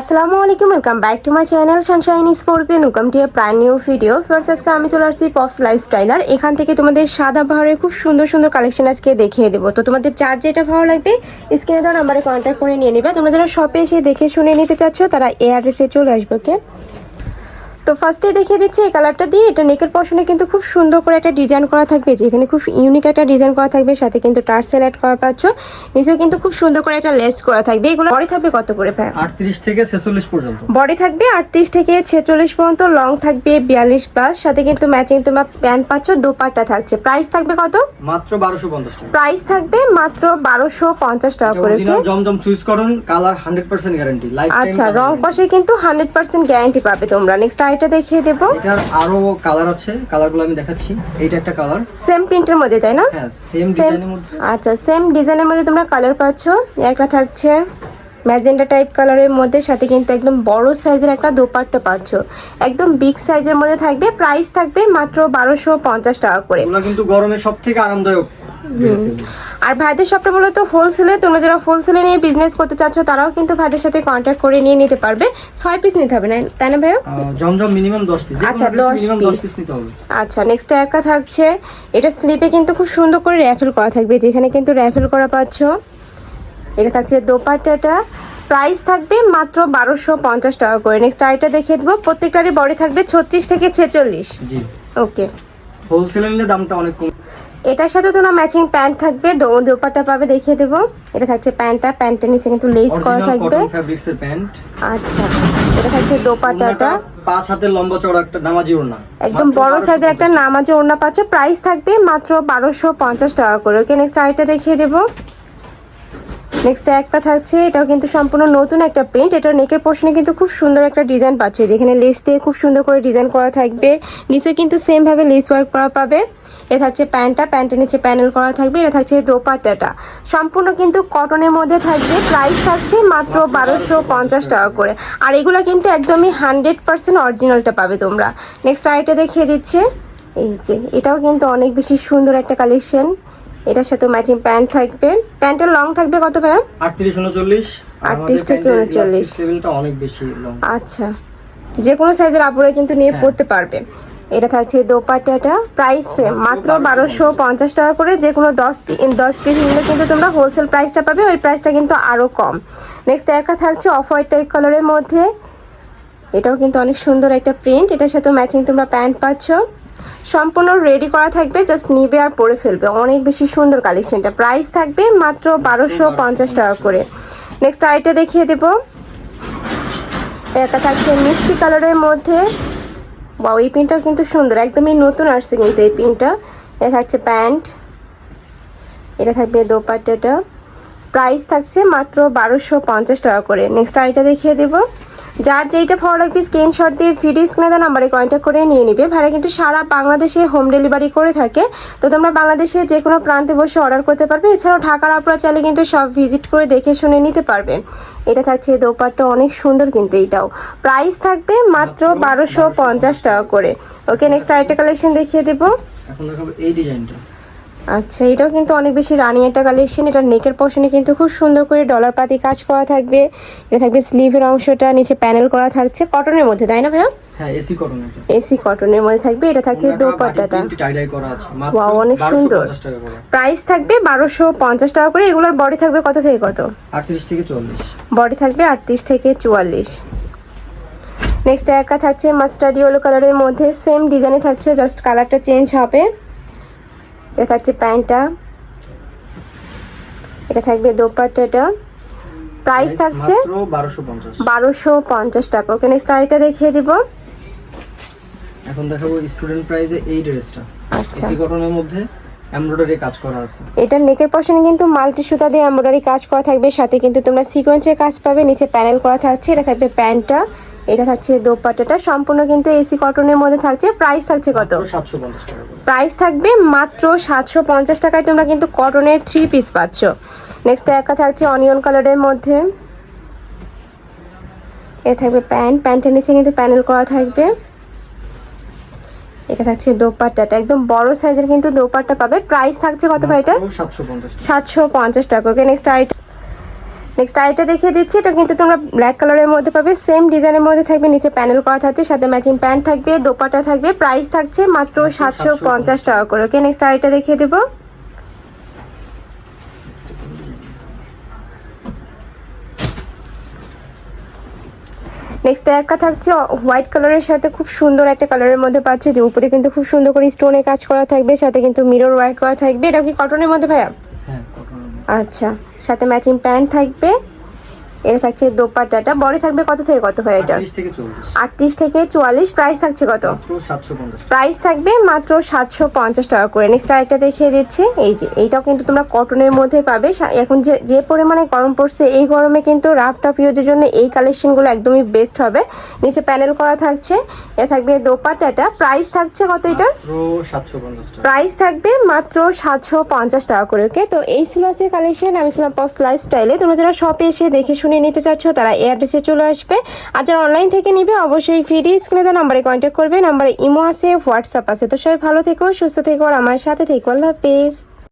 আসসালামু আলাইকুম welcome back to my channel sunshine scorpion welcome to a prime new video first আজকে আমি চলে আসছি পপস লাইফস্টাইলার এখান থেকে তোমাদের সাদা ভাওয়ারের খুব সুন্দর সুন্দর কালেকশন আজকে দেখিয়ে দেবো। তো তোমাদের যার যেটা ভালো লাগবে স্ক্রিনে দেওয়া নাম্বারে কন্ট্যাক্ট করে নিয়ে নেবে। তোমরা যারা শপে এসে দেখে শুনে নিতে চাচ্ছ, তারা এই অ্যাড্রেসে চলে আসবে ওকে তো ফার্স্টে দেখিয়ে দিচ্ছি এই কালারটা দিয়ে। এটা নেকের পশনে কিন্তু খুব সুন্দর করে একটা ডিজাইন করা থাকবে। যেখানে খুব ইউনিক একটা ডিজাইন করা থাকবে সাথে কিন্তু টার্সেল অ্যাড করা পাচ্ছ। নিচেও কিন্তু খুব সুন্দর করে একটা লেস করা থাকবে। এগুলো বডি থাকবে কত করে ভাই? আটত্রিশ থেকে ছেচল্লিশ পর্যন্ত। বডি থাকবে আটত্রিশ থেকে ছেচল্লিশ পর্যন্ত লং থাকবে বিয়াল্লিশ প্লাস সাথে কিন্তু ম্যাচিং তোমার প্যান্ট পাচ্ছ দোপাট্টা থাকছে। প্রাইস থাকবে কত? মাত্র বারোশো পঞ্চাশ টাকা। প্রাইস থাকবে মাত্র বারোশো পঞ্চাশ টাকা করে original জমজম সুইচ করুন colour hundred percent guarantee life আচ্ছা রং পাশে কিন্তু হান্ড্রেড পার্সেন্ট গ্যারান্টি পাবে তোমরা। নেক্সট আইটা দেখিয়ে দেব। এটার আরও কালার আছে কালারগুলো আমি দেখাচ্ছি। এইটা একটা কালার সেম প্রিন্টের মধ্যে তাই না? হ্যাঁ সেম সেম ডিজাইনের মধ্যে। আচ্ছা সেম ডিজাইনের মধ্যে তোমরা কালার পাচ্ছ। একটা থাকছে ম্যাজেন্ডা টাইপ কালারের মধ্যে সাথে কিন্তু একদম বড় সাইজের একটা দোপাট্টা পাচ্ছ। একদম বিগ সাইজের মধ্যে থাকবে প্রাইস থাকবে মাত্র বারোশো পঞ্চাশ টাকা করে। কিন্তু গরমে সব থেকে আরামদায়ক আর ভাইদের শপটা মূলত হোলসেলে তোমরা যারা হোলসেলে নিয়ে বিজনেস করতে চাচ্ছ তারাও কিন্তু ভাইদের সাথে কন্ট্যাক্ট করে নিয়ে নিতে পারবে। ছয় পিস নিতে হবে না তাই না আহ, জমজম মিনিমাম দশ পিস আচ্ছা, 10 দশ পিস নিতে হবে। আচ্ছা নেক্সট একটা থাকছে এটা স্লিপে কিন্তু খুব সুন্দর করে র্যাফেল করা থাকবে যেখানে কিন্তু র্যাফেল করা পাচ্ছ। এটা থাকছে দোপাট্টাটা। প্রাইস থাকবে মাত্র বারোশো পঞ্চাশ টাকা করে। নেক্সট আইটা দেখিয়ে দেবো। প্রত্যেকটারই বডি থাকবে ছত্রিশ থেকে ছেচল্লিশ। ওকে হোলসেলে দামটা অনেক কম। এটার সাথে তোমার ম্যাচিং প্যান্ট থাকবে। দোপাট্টা পাবে দেখিয়ে দেবো। এটা থাকছে প্যান্টটা প্যান্টের নিচে কিন্তু লেস করা থাকবে। আচ্ছা। এটা থাকছে দোপাট্টাটা। পাঁচ হাতের লম্বা চড়া একটা নামাজি ওড়না। একদম বড় সাইজের একটা নামাজে ওড়না পাচ্ছ। প্রাইস থাকবে মাত্র বারোশো পঞ্চাশ টাকা করে। ওকে নেক্সট আরেকটা দেখিয়ে দেবো। নেক্সট একটা থাকছে, এটাও কিন্তু সম্পূর্ণ নতুন একটা প্রিন্ট এটার নেকের পোর্শনে কিন্তু খুব সুন্দর একটা ডিজাইন পাচ্ছে, যেখানে লেস দিয়ে খুব সুন্দর করে ডিজাইন করা থাকবে। নিচে কিন্তু সেম ভাবে লেস ওয়ার্ক করা পাবে। এটা থাকছে প্যান্টটা প্যান্টের নিচে প্যানেল করা থাকবে, এটা থাকছে দোপাট্টাটা। সম্পূর্ণ কিন্তু কটনের মধ্যে থাকবে প্রাইস থাকছে মাত্র বারোশো পঞ্চাশ টাকা করে। আর এগুলো কিন্তু একদমই হান্ড্রেড পার্সেন্ট অরিজিনালটা পাবে তোমরা। নেক্সট আইটা দেখিয়ে দিচ্ছে। এই যে, এটাও কিন্তু অনেক বেশি সুন্দর একটা কালেকশন এটার সাথে ম্যাচিং প্যান্ট থাকবে। প্যান্টের লং থাকবে কত ভাইয়া? আটত্রিশ উনচল্লিশ। 38 থেকে 39 লেভেলটা অনেক বেশি লং আচ্ছা। যে কোনো সাইজের আপুরা কিন্তু নিয়ে হ্যাঁ। পড়তে পারবে। এটা থাকছে দোপাট্টাটা। প্রাইস মাত্র বারোশো পঞ্চাশ। টাকা করে যে কোনো দশ দশ পিস নিলে কিন্তু তোমরা হোলসেল প্রাইসটা পাবে। ওই প্রাইসটা কিন্তু আরও কম। নেক্সট একটা থাকছে অফ হোয়াইট টাইপ কালারের মধ্যে। এটাও কিন্তু অনেক সুন্দর একটা প্রিন্ট এটার সাথে ম্যাচিং তোমরা প্যান্ট পাচ্ছ। সম্পূর্ণ রেডি করা থাকবে জাস্ট নিবে আর পরে ফেলবে। অনেক বেশি সুন্দর কালেকশনটা প্রাইস থাকবে মাত্র বারোশো পঞ্চাশ টাকা করে। নেক্সট আইটা দেখিয়ে দেবো। একটা থাকছে মিষ্টি কালারের মধ্যে। বা এই পিনটাও কিন্তু সুন্দর। একদমই নতুন আসছে কিন্তু এই পিনটা এটা থাকছে প্যান্ট। এটা থাকবে দোপাট্টাটা। প্রাইস থাকছে মাত্র বারোশো পঞ্চাশ টাকা করে। নেক্সট আইটা দেখিয়ে দেবো। যার যেইটা ভালো লাগবে স্ক্রিনশট দিয়ে ভিডিও স্ক্রিনে নাম্বারে কন্ট্যাক্ট করে নিয়ে নিবে। ভাড়া কিন্তু সারা বাংলাদেশে হোম ডেলিভারি করে থাকে। তো তোমরা বাংলাদেশে যে কোনো প্রান্তে বসে অর্ডার করতে পারবে। এছাড়াও ঢাকার আপনারা চাইলে কিন্তু সব ভিজিট করে দেখে শুনে নিতে পারবে। এটা থাকছে দোপাট্টা অনেক সুন্দর কিন্তু এইটাও প্রাইস থাকবে মাত্র বারোশো পঞ্চাশ টাকা করে। ওকে নেক্সট আরেকটা কালেকশন দেখিয়ে দেবো। এখন দেখাবো এই ডিজাইনটা আচ্ছা এটাও কিন্তু অনেক বেশি রানি একটা কালেকশন এটা নেকের পশনে কিন্তু খুব সুন্দর করে ডলার পাতি কাজ করা থাকবে। এটা থাকবে স্লিভের অংশটা নিচে প্যানেল করা থাকছে। কটনের মধ্যে তাই না ভাইয়া? হ্যাঁ এসি কটনের মধ্যে। থাকবে। এটা থাকছে দোপাট্টাটা। আছে। মাত্র Wow, অনেক সুন্দর। 1250 টাকা করে। প্রাইস থাকবে বারোশো পঞ্চাশ টাকা করে। এগুলোর বডি থাকবে কত থেকে কত? 38 থেকে 40 বডি থাকবে আটত্রিশ থেকে চুয়াল্লিশ। নেক্সট একটা থাকছে মাস্টার্ড ইয়েলো কালারের মধ্যে। সেম ডিজাইনে থাকছে জাস্ট কালারটা চেঞ্জ হবে। এটা থাকছে প্যান্টটা। এটা থাকবে দোপাট্টাটা। প্রাইস থাকছে বারোশো পঞ্চাশ। টাকা। ওকে নেক্সট আরেকটা দেখিয়ে দিব। এখন দেখাবো স্টুডেন্ট প্রাইজে এই ড্রেসটা আচ্ছা। কটনের মধ্যে এমব্রয়ডারি কাজ করা আছে। এটার নেকের পশনে কিন্তু মাল্টি সুতা দিয়ে এমব্রয়ডারি কাজ করা থাকবে। সাথে কিন্তু তোমরা সিকোয়েন্সের কাজ পাবে। নিচে প্যানেল করা থাকছে। এটা থাকবে প্যান্টটা। এটা থাকছে দোপাট্টাটা সম্পূর্ণ কিন্তু এসি কটনের মধ্যে থাকছে। প্রাইস থাকছে কত? মাত্র 750 টাকা করে। প্রাইস থাকবে মাত্র সাতশো পঞ্চাশ টাকায় তোমরা কিন্তু কটনের থ্রি পিস পাচ্ছ। নেক্সট একটা থাকছে অনিয়ন কালারের মধ্যে। এ থাকবে প্যান্ট প্যান্টের নিচে কিন্তু প্যানেল করা থাকবে। এটা থাকছে দোপাট্টাটা একদম বড় সাইজের কিন্তু দোপাট্টা পাবে। প্রাইস থাকছে কত ভাই এটা? মাত্র 750 টাকা। সাতশো পঞ্চাশ টাকা। ওকে নেক্সট আইটেম নেক্সট আইটা দেখিয়ে দিচ্ছি এটা কিন্তু তোমরা ব্ল্যাক কালারের মধ্যে পাবে সেম ডিজাইনের মধ্যে থাকবে নিচে প্যানেল করা থাকছে সাথে ম্যাচিং প্যান্ট থাকবে দোপাটা থাকবে প্রাইস থাকছে মাত্র সাতশো পঞ্চাশ টাকা করে ওকে নেক্সট আইটা দেখিয়ে দেবো। নেক্সট একটা থাকছে হোয়াইট কালারের সাথে খুব সুন্দর একটা কালারের মধ্যে পাচ্ছে যে উপরে কিন্তু খুব সুন্দর করে স্টোনের কাজ করা থাকবে সাথে কিন্তু মিরর ওয়ার্ক করা থাকবে। এটা কি কটনের মধ্যে ভাইয়া? আচ্ছা সাথে ম্যাচিং প্যান্ট থাকবে। এটা থাকছে দোপাট্টাটা। বডি থাকবে কত থেকে কত হয় এটা? আটত্রিশ থেকে চুয়াল্লিশ। প্রাইস থাকছে কত? প্রাইস থাকবে মাত্র সাতশো পঞ্চাশ টাকা করে। নেক্সট আরেকটা দেখিয়ে দিচ্ছি। এই যে এইটাও কিন্তু তোমরা কটনের মধ্যে পাবে। এখন যে যে পরিমাণে গরম পড়ছে এই গরমে কিন্তু রাফ টাফ ইউজের জন্য এই কালেকশনগুলো একদমই বেস্ট হবে। নিচে প্যানেল করা থাকছে। এটা থাকবে দোপাট্টাটা। প্রাইস থাকছে কত এটা প্রাইস থাকবে মাত্র সাতশো পঞ্চাশ টাকা করে। ওকে তো এই ছিল কালেকশন আমি ছিলাম পপস লাইফস্টাইলে তোমরা যারা শপে এসে দেখে শুনে নিতে চাচ্ছ, তারা এই অ্যাড্রেসে চলে আসবে। আর যারা অনলাইন থেকে নিবে, অবশ্যই ফ্রি স্ক্রিনে দেওয়া নাম্বারে কন্ট্যাক্ট করবে। নাম্বারে ইমো আছে হোয়াটসঅ্যাপ আছে। তো সবাই ভালো থেকো, সুস্থ থেকো, আর আমার সাথে থেকো। আল্লাহ হাফেজ।